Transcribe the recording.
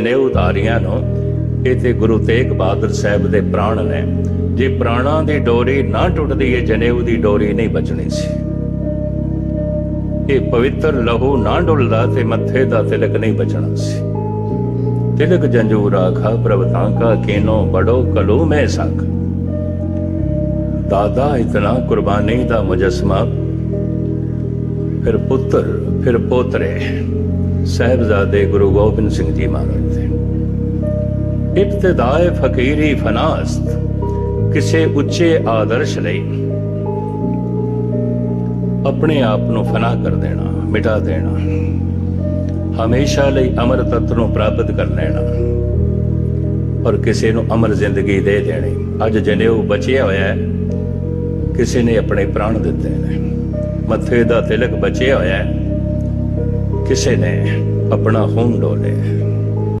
ਨੇ ਉਧਾਰੀਆਂ ਨੂੰ ਇਹ ਗੁਰੂ ਤੇਗ ਬਹਾਦਰ ਸਾਹਿਬ ਦੇ ਪ੍ਰਾਣ ਨੇ। ਜੇ ਪ੍ਰਾਣਾਂ ਦੀ ਡੋਰੀ ਨਾ ਟੁੱਟਦੀ, ਇਹ ਜਨੇਊ ਦੀ ਡੋਰੀ ਨਹੀਂ ਬਚਣੀ ਸੀ। ਇਹ ਪਵਿੱਤਰ ਲਹੂ ਨਾ ਡੁੱਲਦਾ ਤੇ ਮੱਥੇ ਦਾ ਤਿਲਕ ਨਹੀਂ ਬਚਣਾ ਸੀ। ਤਿਲਕ ਜੰਜੂ ਰਾਖਾ ਪ੍ਰਭਤਾਂ ਕਾ ਕੇਨੋ ਬੜੋ ਕਲੂ ਮੈਂ ਸਕ ਦਾਦਾ ਇਤਨਾ ਕੁਰਬਾਨੀ ਦਾ ਮੁਜਸਮਾ ਫਿਰ ਪੁੱਤਰ, ਫਿਰ ਪੋਤਰੇ, ਸਹਿਬਜ਼ਾਦੇ ਗੁਰੂ ਗੋਬਿੰਦ ਸਿੰਘ ਜੀ ਮਹਾਰਾਜ ਦੇ। ਇਬਤਦਾਏ ਫਕੀਰੀ ਫਨਾਸਤ, ਕਿਸੇ ਉੱਚੇ ਆਦਰਸ਼ ਲਈ ਆਪਣੇ ਆਪ ਨੂੰ ਫਨਾ ਕਰ ਦੇਣਾ, ਮਿਟਾ ਦੇਣਾ, ਹਮੇਸ਼ਾ ਲਈ ਅਮਰ ਤੱਤ ਨੂੰ ਪ੍ਰਾਪਤ ਕਰ ਲੈਣਾ ਔਰ ਕਿਸੇ ਨੂੰ ਅਮਰ ਜ਼ਿੰਦਗੀ ਦੇ ਦੇਣੀ। ਅੱਜ ਜਨੇਊ ਬਚਿਆ ਹੋਇਆ ਹੈ, ਕਿਸੇ ਨੇ ਆਪਣੇ ਪ੍ਰਾਣ ਦਿੱਤੇ ਨੇ। ਮੱਥੇ ਦਾ ਤਿਲਕ ਬਚਿਆ ਹੋਇਆ ਕਿਸੇ ਨੇ ਆਪਣਾ ਖੂਨ ਡੋਲਿਆ ਹੈ